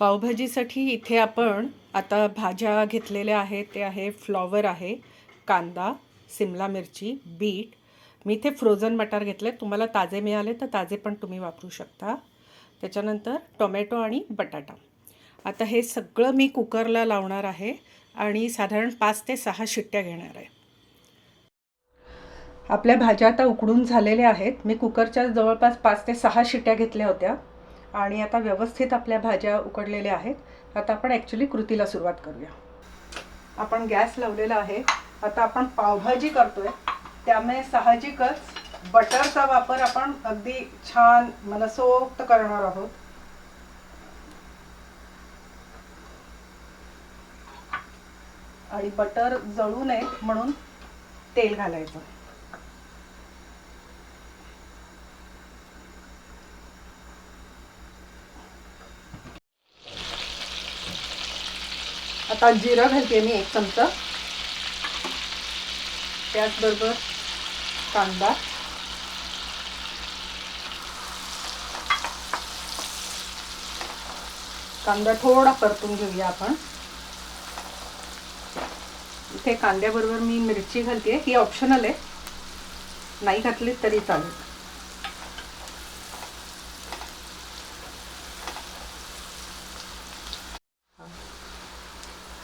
पावभाजीसाठी इथे आपण आता भाज्या घेतलेल्या आहेत ते आहे फ्लॉवर आहे कांदा सिमला मिरची बीट. मी इथे फ्रोझन मटार घेतले तुम्हाला ताजे मिळाले तर ताजे पण तुम्ही वापरू शकता. त्याच्यानंतर टोमॅटो आणि बटाटा. आता हे सगळं मी कुकरला लावणार आहे आणि साधारण पाच ते सहा शिट्ट्या घेणार आहे. आपल्या भाज्या आता उकडून झालेल्या आहेत. मी कुकरच्या जवळपास पाच ते सहा शिट्ट्या घेतल्या होत्या. आणि आता व्यवस्थित आपल्या भाज्या उकडलेल्या आहेत. आता आपण ॲक्च्युली कृतीला सुरुवात करूया. आपण गॅस लावलेला आहे. आता आपण पावभाजी करतोय. त्यामुळे साहजिकच बटरचा वापर आपण अगदी छान मनसोक्त करणार आहोत. आणि बटर जळू नये म्हणून तेल घालायचं. आता जिरं घालते मी एक चमचा. त्याचबरोबर कांदा. कांदा थोडा परतून घेऊया आपण. इथे कांद्याबरोबर मी मिरची घालते ही ऑप्शनल आहे. नाही घातली तरी चालेल.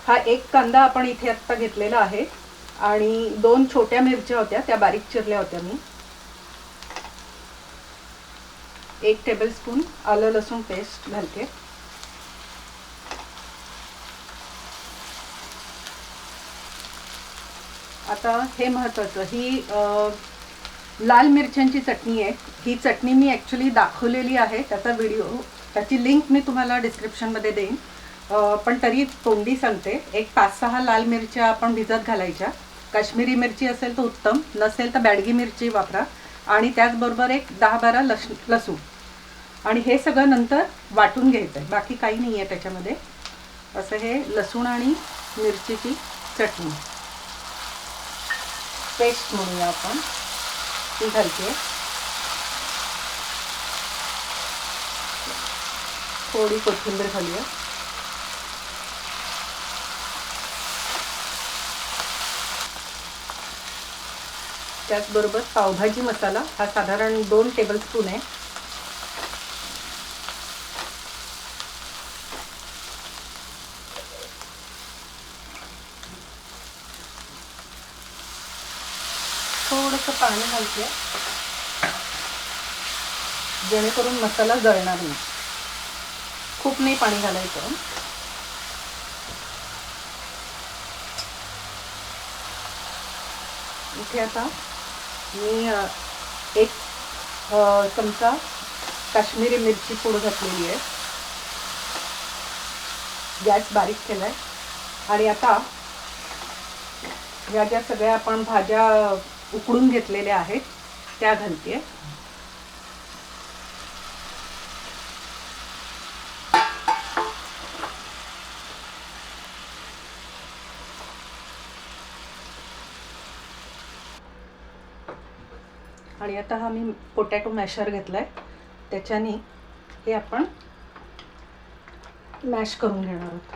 हा एक कांदा आपण इथे आत्ता घेतलेला आहे. आणि दोन छोट्या मिरच्या होत्या त्या बारीक चिरल्या होत्या मी. एक टेबलस्पून आलं लसूण पेस्ट घालते. आता हे महत्त्वाचं ही अ, लाल मिरच्यांची चटणी आहे. ही चटणी मी ॲक्च्युली दाखवलेली आहे त्याचा व्हिडिओ त्याची लिंक मी तुम्हाला डिस्क्रिप्शनमध्ये देईन. पण तरी तोंडी सांगते. एक पाच सहा लाल मिरच्या आपण भिजत घालायच्या. काश्मीरी मिरची असेल तर उत्तम नसेल तर बॅडगी मिरची वापरा. आणि त्याचबरोबर एक दहा बारा लस लसूण. आणि हे सगळं नंतर वाटून घ्यायचं आहे बाकी काही नाही आहे त्याच्यामध्ये. असं हे लसूण आणि मिरचीची चटणी. पेस्ट म्हणूया आपण. ती घालते. थोडी कोथिंबीर घालूया. त्याचबरोबर पावभाजी मसाला हा साधारण दोन टेबलस्पून आहे. थोडंसं पाणी घालते. जेणेकरून मसाला जळणार नाही. खूप नाही पाणी घालायचं. इथे आता मी एक चमचा काश्मीरी मिरची पूड घातलेली आहे. गॅस बारीक केला आहे आणि आता या ज्या सगळ्या आपण भाज्या उकडून घेतलेल्या आहेत त्या घालते आणि आता हा मी पोटॅटो मॅशर घेतलाय. त्याच्याने हे आपण मॅश करून घेणार आहोत.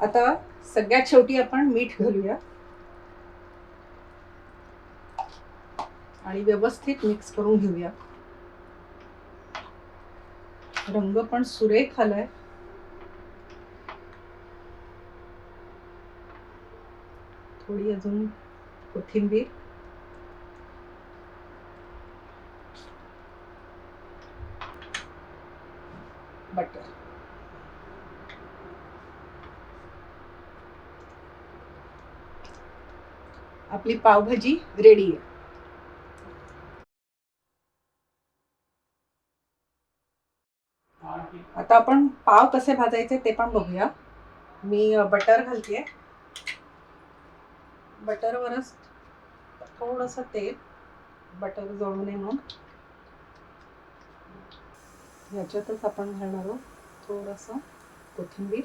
आता सगळ्यात शेवटी आपण मीठ घालूया. आणि व्यवस्थित मिक्स करून घेऊया. रंग पण सुरेख आलाय. थोडी अजून कोथिंबीर. बटर. आपली पावभाजी रेडी आहे. आता आपण पाव कसे भाजायचे ते पण बघूया. मी बटर घालते बटरवरच थोडंसं तेल बटर जळू नये म्हणून ह्याच्यातच आपण घालणार आहोत थोडंसं कोथिंबीर.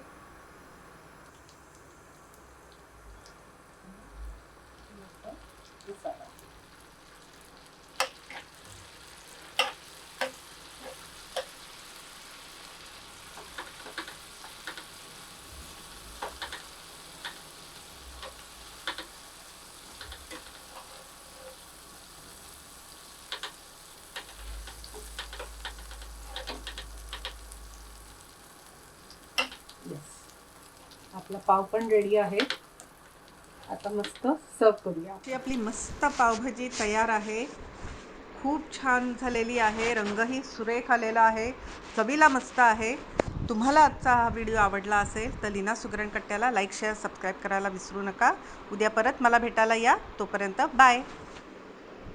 आपला पाव पण रेडी आहे. आता मस्त सर्व करूया. ही आपली मस्त पावभाजी तयार आहे. खूप छान झालेली आहे. रंगही सुरेख आलेला आहे. चवीला मस्त आहे. तुम्हाला आजचा हा व्हिडिओ आवडला असेल तर लीना सुगरणकट्ट्याला लाईक शेअर सबस्क्राईब करायला विसरू नका. उद्या परत मला भेटायला या. तोपर्यंत बाय